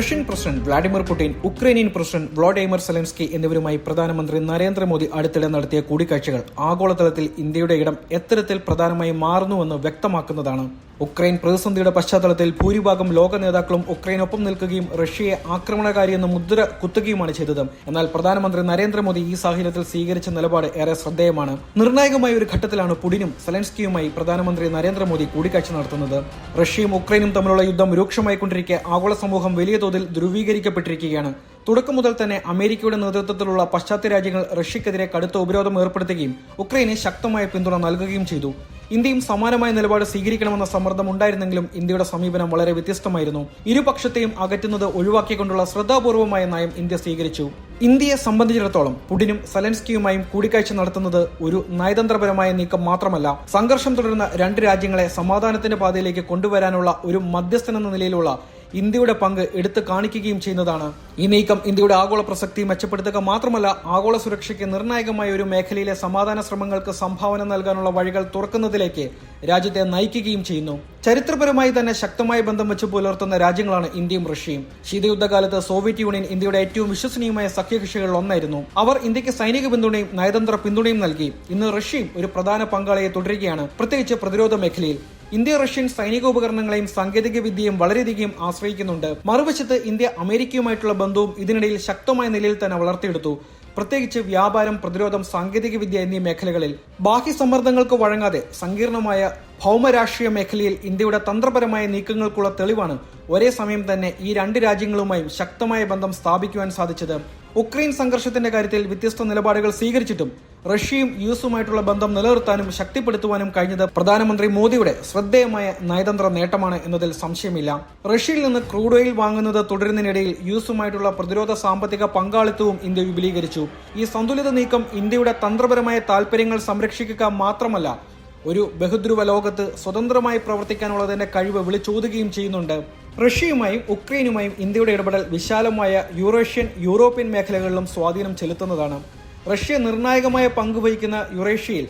Russian president Vladimir Putin Ukrainian president Volodymyr Zelensky എന്നിവരുമായി പ്രധാനമന്ത്രി നരേന്ദ്രമോദി അടുത്തിടെ നടത്തിയ കൂടിക്കാഴ്ചകൾ ആഗോളതലത്തിൽ ഇന്ത്യയുടെ ഇടം എത്തരത്തിൽ പ്രധാനമായി മാറുന്നുവെന്ന് വ്യക്തമാക്കുന്നതാണ്. ഉക്രൈൻ പ്രതിസന്ധിയുടെ പശ്ചാത്തലത്തിൽ ഭൂരിഭാഗം ലോക നേതാക്കളും ഉക്രൈനൊപ്പം നിൽക്കുകയും റഷ്യയെ ആക്രമണകാരിയെന്ന് മുദ്ര കുത്തുകയുമാണ് ചെയ്തത്. എന്നാൽ പ്രധാനമന്ത്രി നരേന്ദ്രമോദി ഈ സാഹചര്യത്തിൽ സ്വീകരിച്ച നിലപാട് ഏറെ ശ്രദ്ധേയമാണ്. നിർണായകമായ ഒരു ഘട്ടത്തിലാണ് പുടിനും സെലൻസ്കിയുമായി പ്രധാനമന്ത്രി നരേന്ദ്രമോദി കൂടിക്കാഴ്ച നടത്തുന്നത്. റഷ്യയും ഉക്രൈനും തമ്മിലുള്ള യുദ്ധം രൂക്ഷമായിക്കൊണ്ടിരിക്കെ ആഗോള സമൂഹം വലിയ തോതിൽ ധ്രുവീകരിക്കപ്പെട്ടിരിക്കുകയാണ്. തുടക്കം മുതൽ തന്നെ അമേരിക്കയുടെ നേതൃത്വത്തിലുള്ള പാശ്ചാത്യ രാജ്യങ്ങൾ റഷ്യക്കെതിരെ കടുത്ത ഉപരോധം ഏർപ്പെടുത്തുകയും ഉക്രൈന് ശക്തമായ പിന്തുണ നൽകുകയും ചെയ്തു. ഇന്ത്യയും സമാനമായ നിലപാട് സ്വീകരിക്കണമെന്ന സമ്മർദ്ദം ഉണ്ടായിരുന്നെങ്കിലും ഇന്ത്യയുടെ സമീപനം വളരെ വ്യത്യസ്തമായിരുന്നു. ഇരുപക്ഷത്തെയും അകറ്റുന്നത് ഒഴിവാക്കിക്കൊണ്ടുള്ള ശ്രദ്ധാപൂർവമായ നയം ഇന്ത്യ സ്വീകരിച്ചു. ഇന്ത്യയെ സംബന്ധിച്ചിടത്തോളം പുടിനും സലൻസ്കിയുമായും കൂടിക്കാഴ്ച നടത്തുന്നത് ഒരു നയതന്ത്രപരമായ നീക്കം മാത്രമല്ല. സംഘർഷം തുടരുന്ന രണ്ട് രാജ്യങ്ങളെ സമാധാനത്തിന്റെ പാതയിലേക്ക് കൊണ്ടുവരാനുള്ള ഒരു മധ്യസ്ഥനെന്ന നിലയിലുള്ള ഇന്ത്യയുടെ പങ്ക് എടുത്തു കാണിക്കുകയും ചെയ്യുന്നതാണ്. ഈ നീക്കം ഇന്ത്യയുടെ ആഗോള പ്രസക്തി മെച്ചപ്പെടുത്തുക മാത്രമല്ല ആഗോള സുരക്ഷയ്ക്ക് നിർണായകമായ ഒരു മേഖലയിലെ സമാധാന ശ്രമങ്ങൾക്ക് സംഭാവന നൽകാനുള്ള വഴികൾ തുറക്കുന്നതിലേക്ക് രാജ്യത്തെ നയിക്കുകയും ചെയ്യുന്നു. ചരിത്രപരമായി തന്നെ ശക്തമായ ബന്ധം വെച്ച് പുലർത്തുന്ന രാജ്യങ്ങളാണ് ഇന്ത്യയും റഷ്യയും. ശീതയുദ്ധകാലത്ത് സോവിയറ്റ് യൂണിയൻ ഇന്ത്യയുടെ ഏറ്റവും വിശ്വസനീയമായ സഖ്യകക്ഷികളിൽ ഒന്നായിരുന്നു. അവർ ഇന്ത്യയ്ക്ക് സൈനിക പിന്തുണയും നയതന്ത്ര പിന്തുണയും നൽകി. ഇന്ന് റഷ്യയും ഒരു പ്രധാന പങ്കാളിയെ തുടരുകയാണ്. പ്രത്യേകിച്ച് പ്രതിരോധ മേഖലയിൽ. ഇന്ത്യ റഷ്യൻ സൈനിക ഉപകരണങ്ങളെയും സാങ്കേതിക വിദ്യയും വളരെയധികം ആശ്രയിക്കുന്നുണ്ട്. മറുവശത്ത് ഇന്ത്യ അമേരിക്കയുമായിട്ടുള്ള ബന്ധവും ഇതിനിടയിൽ ശക്തമായ നിലയിൽ തന്നെ വളർത്തിയെടുത്തു. പ്രത്യേകിച്ച് വ്യാപാരം പ്രതിരോധം സാങ്കേതിക വിദ്യ എന്നീ മേഖലകളിൽ. ബാഹ്യ സമ്മർദ്ദങ്ങൾക്ക് വഴങ്ങാതെ സങ്കീർണമായ ഭൗമരാഷ്ട്രീയ മേഖലയിൽ ഇന്ത്യയുടെ തന്ത്രപരമായ നീക്കങ്ങൾക്കുള്ള തെളിവാണ് ഒരേ സമയം തന്നെ ഈ രണ്ട് രാജ്യങ്ങളുമായും ശക്തമായ ബന്ധം സ്ഥാപിക്കുവാൻ സാധിച്ചത്. ഉക്രൈൻ സംഘർഷത്തിന്റെ കാര്യത്തിൽ വ്യത്യസ്ത നിലപാടുകൾ സ്വീകരിച്ചിട്ടും റഷ്യയും യു എസുമായിട്ടുള്ള ബന്ധം നിലനിർത്താനും ശക്തിപ്പെടുത്തുവാനും കഴിഞ്ഞത് പ്രധാനമന്ത്രി മോദിയുടെ ശ്രദ്ധേയമായ നയതന്ത്ര നേട്ടമാണ് എന്നതിൽ സംശയമില്ല. റഷ്യയിൽ നിന്ന് ക്രൂഡ് ഓയിൽ വാങ്ങുന്നത് തുടരുന്നതിനിടയിൽ യു എസുമായിട്ടുള്ള പ്രതിരോധ സാമ്പത്തിക പങ്കാളിത്തവും ഇന്ത്യ വിപുലീകരിച്ചു. ഈ സന്തുലിത നീക്കം ഇന്ത്യയുടെ തന്ത്രപരമായ താൽപര്യങ്ങൾ സംരക്ഷിക്കുക മാത്രമല്ല ഒരു ബഹുദ്രുവ ലോകത്ത് സ്വതന്ത്രമായി പ്രവർത്തിക്കാനുള്ളതിന്റെ കഴിവ് വിളിച്ചോതുകയും ചെയ്യുന്നുണ്ട്. റഷ്യയുമായും ഉക്രൈനുമായും ഇന്ത്യയുടെ ഇടപെടൽ വിശാലമായ യൂറേഷ്യൻ യൂറോപ്യൻ മേഖലകളിലും സ്വാധീനം ചെലുത്തുന്നതാണ്. റഷ്യ നിർണായകമായ പങ്ക് വഹിക്കുന്ന യുറേഷ്യയിൽ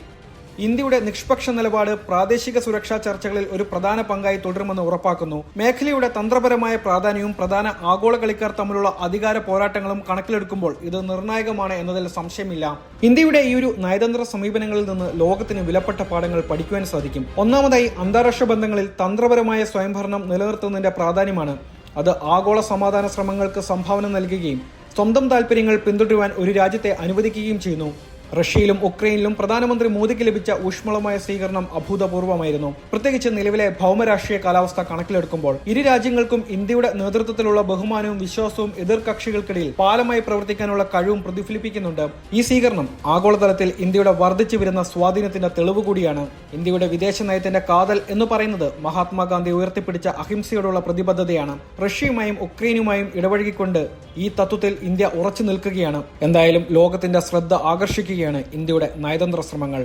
ഇന്ത്യയുടെ നിഷ്പക്ഷ നിലപാട് പ്രാദേശിക സുരക്ഷാ ചർച്ചകളിൽ ഒരു പ്രധാന പങ്കായി തുടരുമെന്ന് ഉറപ്പാക്കുന്നു. മേഖലയുടെ തന്ത്രപരമായ പ്രാധാന്യവും പ്രധാന ആഗോള കളിക്കാർ തമ്മിലുള്ള അധികാര പോരാട്ടങ്ങളും കണക്കിലെടുക്കുമ്പോൾ ഇത് നിർണായകമാണ് എന്നതിൽ സംശയമില്ല. ഇന്ത്യയുടെ ഈ ഒരു നയതന്ത്ര സമീപനങ്ങളിൽ നിന്ന് ലോകത്തിന് വിലപ്പെട്ട പാഠങ്ങൾ പഠിക്കുവാൻ സാധിക്കും. ഒന്നാമതായി അന്താരാഷ്ട്ര ബന്ധങ്ങളിൽ തന്ത്രപരമായ സ്വയംഭരണം നിലനിർത്തുന്നതിന്റെ പ്രാധാന്യമാണ്. അത് ആഗോള സമാധാന ശ്രമങ്ങൾക്ക് സംഭാവന നൽകുകയും സ്വന്തം താൽപ്പര്യങ്ങൾ പിന്തുടരുവാൻ ഒരു രാജ്യത്തെ അനുവദിക്കുകയും ചെയ്യുന്നു. റഷ്യയിലും ഉക്രൈനിലും പ്രധാനമന്ത്രി മോദിക്ക് ലഭിച്ച ഊഷ്മളമായ സ്വീകരണം അഭൂതപൂർവമായിരുന്നു. പ്രത്യേകിച്ച് നിലവിലെ ഭൗമരാഷ്ട്രീയ കാലാവസ്ഥ കണക്കിലെടുക്കുമ്പോൾ ഇരു രാജ്യങ്ങൾക്കും ഇന്ത്യയുടെ നേതൃത്വത്തിലുള്ള ബഹുമാനവും വിശ്വാസവും എതിർകക്ഷികൾക്കിടയിൽ പാലമായി പ്രവർത്തിക്കാനുള്ള കഴിവും പ്രതിഫലിപ്പിക്കുന്നുണ്ട്. ഈ സ്വീകരണം ആഗോളതലത്തിൽ ഇന്ത്യയുടെ വർദ്ധിച്ചു വരുന്ന സ്വാധീനത്തിന്റെ തെളിവ് കൂടിയാണ്. ഇന്ത്യയുടെ വിദേശ നയത്തിന്റെ കാതൽ എന്ന് പറയുന്നത് മഹാത്മാഗാന്ധി ഉയർത്തിപ്പിടിച്ച അഹിംസയോടുള്ള പ്രതിബദ്ധതയാണ്. റഷ്യയുമായും ഉക്രൈനുമായും ഇടപഴകിക്കൊണ്ട് ഈ തത്വത്തിൽ ഇന്ത്യ ഉറച്ചു നിൽക്കുകയാണ്. എന്തായാലും ലോകത്തിന്റെ ശ്രദ്ധ ആകർഷിക്കുകയാണ് ഇന്ത്യയുടെ നയതന്ത്ര ശ്രമങ്ങൾ.